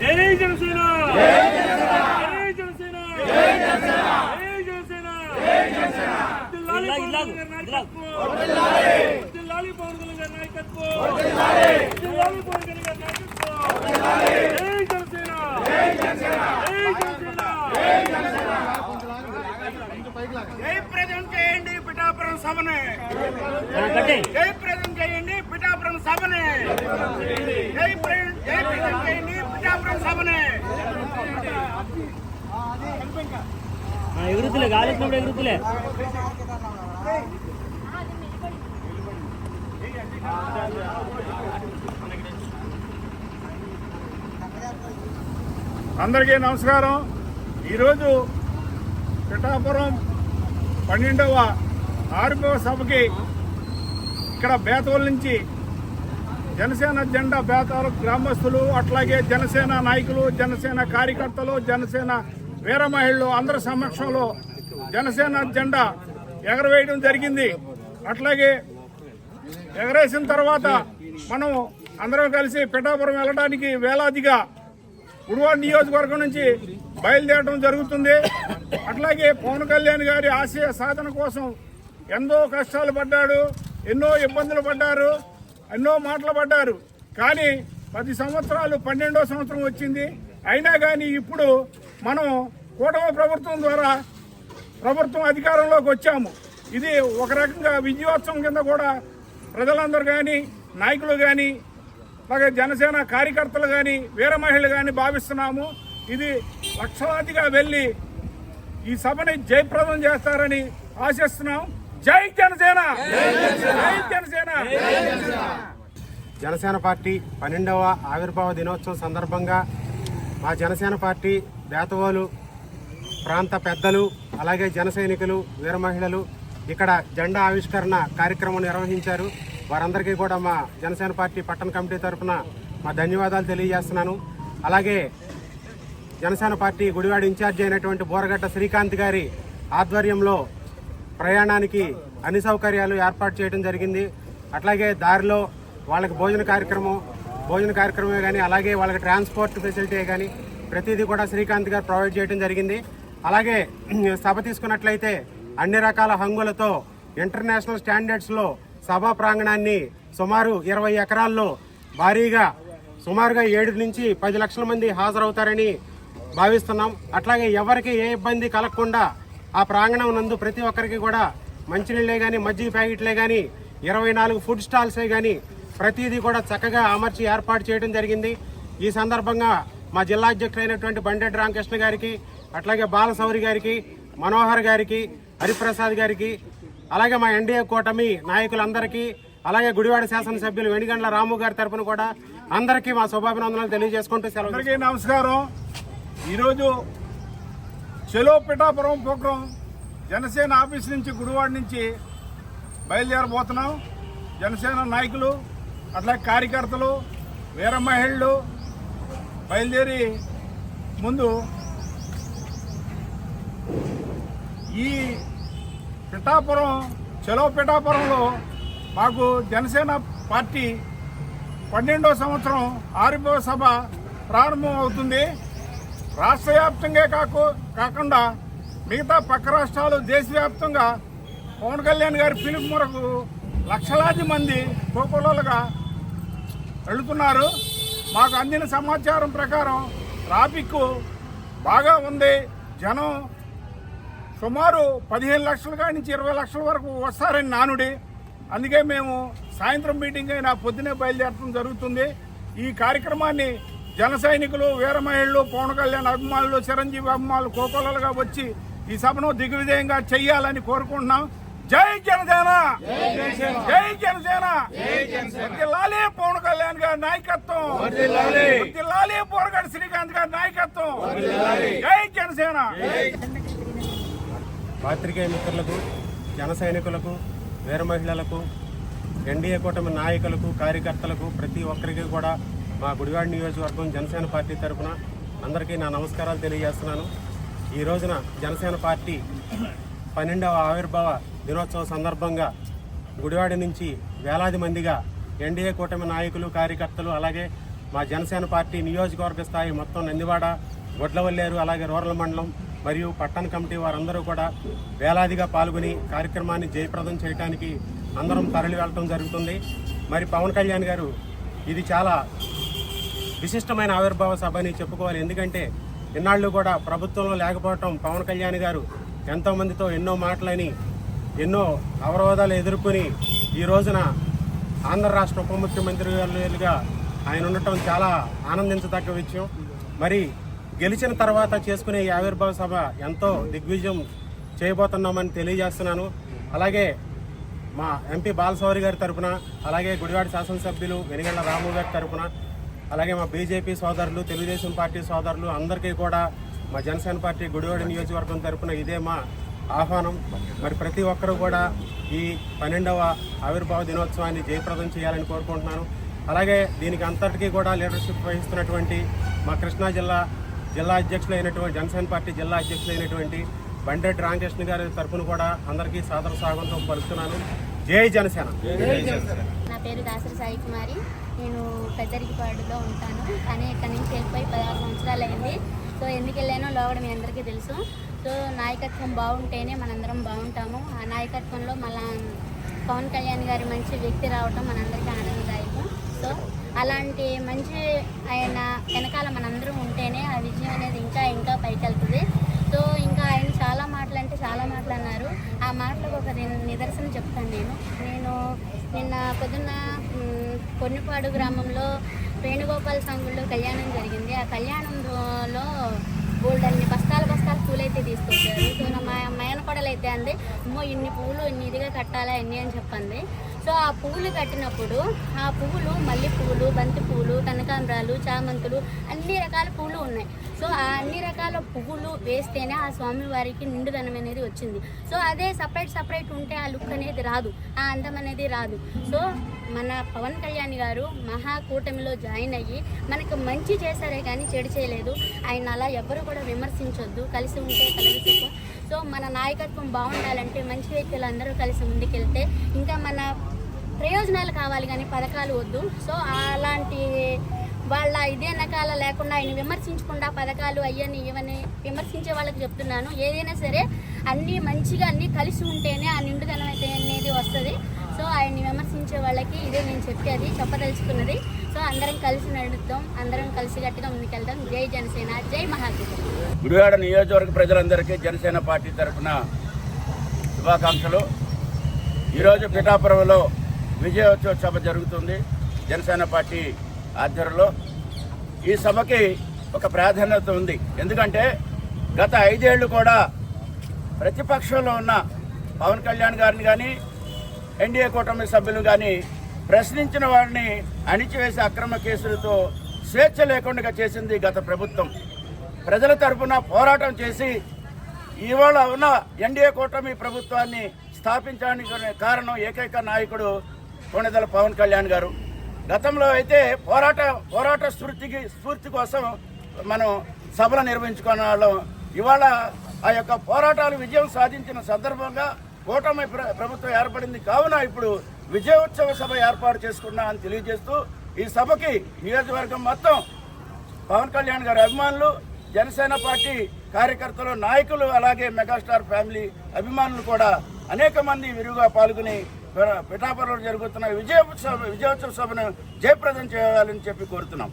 జై జనసేన! జై జనసేన జై జనసేన! వర్ధిల్లాలి పవన్ కళ్యాణ్ గారి నాయకత్వం వర్ధిల్లాలి పవన్ కళ్యాణ్ గారి నాయకత్వం వర్ధిల్లాలి పవన్ కళ్యాణ్ గారి నాయకత్వం జై జనసేన! జై జనసేన! జై జనసేన జై ప్రజెంట్ చేయండి పిఠాపురం సభని. జై ప్రజెంట్ చేయండి పిఠాపురం సభని. జై జై ఎగురుతులే గాలి వచ్చినప్పుడు ఎగురుతులే. అందరికీ నమస్కారం. ఈరోజు పిఠాపురం పన్నెండవ ఆరుపవ సభకి ఇక్కడ బేతవల నుంచి జనసేన జెండా బేతారు గ్రామస్తులు అట్లాగే జనసేన నాయకులు జనసేన కార్యకర్తలు జనసేన వీర మహిళలు అందరి సమక్షంలో జనసేన జెండా ఎగరవేయడం జరిగింది. అట్లాగే ఎగరేసిన తర్వాత మనం అందరం కలిసి పిఠాపురం వెళ్ళడానికి వేలాదిగా గుడివాడ నియోజకవర్గం నుంచి బయలుదేరడం జరుగుతుంది. అట్లాగే పవన్ కళ్యాణ్ గారి ఆశయ సాధన కోసం ఎంతో కష్టాలు పడ్డాడు ఎన్నో ఇబ్బందులు పడ్డారు. ఎన్నో మాటలు పడ్డారు. కానీ పది సంవత్సరాలు పన్నెండో సంవత్సరం వచ్చింది. అయినా కానీ ఇప్పుడు మనం కూటమి ప్రభుత్వం ద్వారా ప్రభుత్వం అధికారంలోకి వచ్చాము. ఇది ఒక రకంగా విజయోత్సవం కింద కూడా ప్రజలందరూ కానీ నాయకులు కానీ అలాగే జనసేన కార్యకర్తలు కానీ వీర మహిళలు కానీ భావిస్తున్నాము. ఇది లక్షలాదిగా వెళ్ళి ఈ సభని జయప్రదం చేస్తారని ఆశిస్తున్నాం. జై జనసేన! జై జనసేన! జనసేన పార్టీ పన్నెండవ ఆవిర్భావ దినోత్సవం సందర్భంగా మా జనసేన పార్టీ బేతవోలు ప్రాంత పెద్దలు అలాగే జన సైనికులు వీర మహిళలు ఇక్కడ జెండా ఆవిష్కరణ కార్యక్రమం నిర్వహించారు. వారందరికీ కూడా మా జనసేన పార్టీ పట్టణ కమిటీ తరఫున మా ధన్యవాదాలు తెలియజేస్తున్నాను. అలాగే జనసేన పార్టీ గుడివాడ ఇన్ఛార్జి అయినటువంటి బోరగడ్డ శ్రీకాంత్ గారి ఆధ్వర్యంలో ప్రయాణానికి అన్ని సౌకర్యాలు ఏర్పాటు చేయడం జరిగింది. అట్లాగే దారిలో వాళ్ళకి భోజన కార్యక్రమం భోజన కార్యక్రమమే కానీ అలాగే వాళ్ళకి ట్రాన్స్పోర్ట్ ఫెసిలిటీ కానీ ప్రతిదీ కూడా శ్రీకాంత్ గారు ప్రొవైడ్ చేయడం జరిగింది. అలాగే సభ తీసుకున్నట్లయితే అన్ని రకాల హంగులతో ఇంటర్నేషనల్ స్టాండర్డ్స్లో సభా ప్రాంగణాన్ని సుమారు ఇరవై ఎకరాల్లో భారీగా సుమారుగా ఏడు నుంచి పది లక్షల మంది హాజరవుతారని భావిస్తున్నాం. అట్లాగే ఎవరికి ఏ ఇబ్బంది కలగకుండా ఆ ప్రాంగణం నందు ప్రతి ఒక్కరికి కూడా మంచినీళ్ళే కానీ మజ్జిగ ప్యాకెట్లే కానీ ఇరవై నాలుగు ఫుడ్ స్టాల్సే కానీ ప్రతిదీ కూడా చక్కగా అమర్చి ఏర్పాటు చేయడం జరిగింది. ఈ సందర్భంగా మా జిల్లా అధ్యక్షుడైనటువంటి బండెడ్డి రామకృష్ణ గారికి అట్లాగే బాలసౌరి గారికి మనోహర్ గారికి హరిప్రసాద్ గారికి అలాగే మా ఎన్డీఏ కూటమి నాయకులందరికీ అలాగే గుడివాడ శాసనసభ్యులు వెనిగండ్ల రాము గారి తరఫున కూడా అందరికీ మా శుభాభినందనలు తెలియజేసుకుంటూ సెలవు నమస్కారం. ఈరోజు చెలో పిఠాపురం ప్రోగ్రాం జనసేన ఆఫీస్ నుంచి గుడివాడ నుంచి బయలుదేరబోతున్నాం. జనసేన నాయకులు అట్లాగే కార్యకర్తలు వీర మహిళలు బయలుదేరి ముందు ఈ పిఠాపురం చెలో పిఠాపురంలో మాకు జనసేన పార్టీ పన్నెండో సంవత్సరం ఆరిభవ సభ ప్రారంభం అవుతుంది రాష్ట్ర వ్యాప్తంగా కాకు కాకుండా మిగతా పక్క రాష్ట్రాలు దేశవ్యాప్తంగా పవన్ కళ్యాణ్ గారి పిలుపు మేరకు లక్షలాది మంది కోకోలలుగా వెళుతున్నారు. మాకు అందిన సమాచారం ప్రకారం ట్రాఫిక్ బాగా ఉంది. జనం సుమారు పదిహేను లక్షల కాడి నుంచి ఇరవై లక్షల వరకు వస్తారని నానుడి. అందుకే మేము సాయంత్రం మీటింగ్ అయినా పొద్దునే బయలుదేరడం జరుగుతుంది. ఈ కార్యక్రమాన్ని జన సైనికులు వీర పవన్ కళ్యాణ్ అభిమానులు చిరంజీవి అభిమానులు కోకోలలుగా వచ్చి ఈ సభను దిగ్విజయంగా చెయ్యాలని కోరుకుంటున్నాం. జై జనసేన! జై జనసేన! వర్ధిల్లాలి పవన్ కళ్యాణ్ గారి నాయకత్వం. వర్ధిల్లాలి పోరగాడి శ్రీకాంత్ గారి నాయకత్వం. జై జనసేన! పాత్రికేయ మిత్రులకు జన సైనికులకు వీర మహిళలకు ఎన్డీఏ కూటమి నాయకులకు కార్యకర్తలకు ప్రతి ఒక్కరికి కూడా మా గుడివాడ నియోజకవర్గం జనసేన పార్టీ తరఫున అందరికీ నా నమస్కారాలు తెలియజేస్తున్నాను. ఈ రోజున జనసేన పార్టీ పన్నెండవ ఆవిర్భావ దినోత్సవం సందర్భంగా గుడివాడ నుంచి వేలాది మందిగా ఎన్డీఏ కూటమి నాయకులు కార్యకర్తలు అలాగే మా జనసేన పార్టీ నియోజకవర్గ స్థాయి మొత్తం నందివాడ గొడ్లవల్లేరు అలాగే రూరల్ మండలం మరియు పట్టణ కమిటీ వారందరూ కూడా వేలాదిగా పాల్గొని కార్యక్రమాన్ని జయప్రదం చేయడానికి అందరం తరలి వెళ్ళటం జరుగుతుంది. మరి పవన్ కళ్యాణ్ గారు ఇది చాలా విశిష్టమైన ఆవిర్భావ సభ అని చెప్పుకోవాలి. ఎందుకంటే ఇన్నాళ్ళు కూడా ప్రభుత్వంలో లేకపోవటం పవన్ కళ్యాణ్ గారు ఎంతోమందితో ఎన్నో మాటలని ఎన్నో అవరోధాలు ఎదుర్కొని ఈ రోజున ఆంధ్ర రాష్ట్ర ఉప ముఖ్యమంత్రిగా ఆయన ఉండటం చాలా ఆనందించదగ్గ విషయం. మరి గెలిచిన తర్వాత చేసుకునే ఈ ఆవిర్భావ సభ ఎంతో దిగ్విజయం చేయబోతున్నామని తెలియజేస్తున్నాను. అలాగే మా ఎంపీ బాలసౌరి గారి తరపున అలాగే గుడివాడ శాసనసభ్యులు వెనిగళ్ళ రాము గారి తరపున అలాగే మా బీజేపీ సోదరులు తెలుగుదేశం పార్టీ సోదరులు అందరికీ కూడా మా జనసేన పార్టీ గుడివాడ నియోజకవర్గం తరఫున ఇదే మా ఆహ్వానం. మరి ప్రతి ఒక్కరూ కూడా ఈ పన్నెండవ ఆవిర్భావ దినోత్సవాన్ని జయప్రదం చేయాలని కోరుకుంటున్నాను. అలాగే దీనికి అంతటికీ కూడా లీడర్షిప్ వహిస్తున్నటువంటి మా కృష్ణా జిల్లా జిల్లా అధ్యక్షులు అయినటువంటి జనసేన పార్టీ జిల్లా అధ్యక్షులు అయినటువంటి బండెడ్డి రామకృష్ణ గారి తరఫున కూడా అందరికీ సాదర స్వాగతం పలుకుతున్నాను. జై జనసేన! నా పేరు దాసరి సాయి కుమారి. నేను పెద్దరికిపాడులో ఉంటాను. కానీ ఇక్కడ నుంచి వెళ్ళిపోయి పదహారు సంవత్సరాలు అయింది. సో ఎందుకు వెళ్ళానో లోపల మీ అందరికీ తెలుసు. సో నాయకత్వం బాగుంటేనే మనందరం బాగుంటాము. ఆ నాయకత్వంలో మళ్ళా పవన్ కళ్యాణ్ గారి మంచి వ్యక్తి రావటం మనందరికీ ఆనందదాయకం. సో అలాంటి మంచి ఆయన వెనకాల మనందరం ఉంటేనే ఆ విజయం అనేది ఇంకా ఇంకా పైకి వెళ్తుంది సో ఇంకా ఆయన చాలా మాటలు అంటే చాలా మాటలు అన్నారు ఆ మాటలకు ఒక ని- నిదర్శనం చెప్తాను నేను నేను నిన్న పొద్దున్న కొన్నిపాడు గ్రామంలో వేణుగోపాల సంఘంలో కళ్యాణం జరిగింది. ఆ కళ్యాణంలో బోల్డ్ అన్ని బస్తాలు బస్తాలు పూలైతే తీసుకొచ్చారు. అయితే అంది అమ్మో ఇన్ని పూలు ఇన్ని ఇదిగా కట్టాలా ఎన్ని? అని చెప్పింది. సో ఆ పువ్వులు కట్టినప్పుడు ఆ పువ్వులు మల్లె పువ్వులు బంతి పువ్వులు కనకాంబరాలు చామంతులు అన్ని రకాల పువ్వులు ఉన్నాయి. సో ఆ అన్ని రకాల పువ్వులు వేస్తేనే ఆ స్వామివారికి నిండుదనం అనేది వచ్చింది. సో అదే సపరేట్ సపరేట్ ఉంటే ఆ లుక్ అనేది రాదు ఆ అందం అనేది రాదు. సో మన పవన్ కళ్యాణ్ గారు మహా కూటమిలో జాయిన్ అయ్యి మనకు మంచి చేశారే కానీ చెడు చేయలేదు. ఆయన అలా ఎవరు కూడా విమర్శించొద్దు. కలిసి ఉంటే కలిసి సో మన నాయకత్వం బాగుండాలంటే మంచి వ్యక్తులు అందరూ కలిసి ముందుకెళ్తే ఇంకా మన ప్రయోజనాలు కావాలి కానీ పథకాలు వద్దు. సో అలాంటి వాళ్ళ ఇదే నకాల లేకుండా ఆయన విమర్శించకుండా పథకాలు అయ్యని ఇవని విమర్శించే వాళ్ళకి చెప్తున్నాను. ఏదైనా సరే అన్నీ మంచిగా అన్నీ కలిసి ఉంటేనే ఆ నిండుదనం అయితే అనేది వస్తుంది. సో ఆయన్ని విమర్శించే వాళ్ళకి ఇదే నేను చెప్పేది చెప్పదలుచుకున్నది. సో అందరం కలిసి నడుద్దాం అందరం కలిసి గట్టిగా ముందుకెళ్దాం. జై జనసేన జై మహాకూటమి. గుడివాడ నియోజకవర్గ ప్రజలందరికీ జనసేన పార్టీ తరఫున శుభాకాంక్షలు. ఈరోజు పిఠాపురంలో విజయోత్సవ సభ జరుగుతుంది జనసేన పార్టీ ఆధ్వర్యంలో. ఈ సభకి ఒక ప్రాధాన్యత ఉంది. ఎందుకంటే గత ఐదేళ్ళు కూడా ప్రతిపక్షంలో ఉన్న పవన్ కళ్యాణ్ గారిని కానీ ఎన్డీఏ కూటమి సభ్యులు కానీ ప్రశ్నించిన వారిని అణిచివేసే అక్రమ కేసులతో స్వేచ్ఛ లేకుండా చేసింది గత ప్రభుత్వం. ప్రజల తరఫున పోరాటం చేసి ఇవాళ ఉన్న ఎన్డీఏ కూటమి ప్రభుత్వాన్ని స్థాపించడానికి కారణం ఏకైక నాయకుడు కొణిదల పవన్ కళ్యాణ్ గారు. గతంలో అయితే పోరాట పోరాట స్ఫూర్తికి స్ఫూర్తి కోసం మనం సభలు నిర్వహించుకునే వాళ్ళం. ఇవాళ ఆ యొక్క పోరాటాలు విజయం సాధించిన సందర్భంగా కూటమి ప్ర- ప్రభుత్వం ఏర్పడింది కావున ఇప్పుడు విజయోత్సవ సభ ఏర్పాటు చేసుకున్నా అని తెలియజేస్తూ ఈ సభకి నియోజకవర్గం మొత్తం పవన్ కళ్యాణ్ గారి అభిమానులు జనసేన పార్టీ కార్యకర్తలు నాయకులు అలాగే మెగాస్టార్ ఫ్యామిలీ అభిమానులు కూడా అనేక మంది విరివిగా పాల్గొని పిఠాపురంలో జరుగుతున్న విజయోత్సవ విజయోత్సవ సభను జయప్రదం చేయాలని చెప్పి కోరుతున్నాం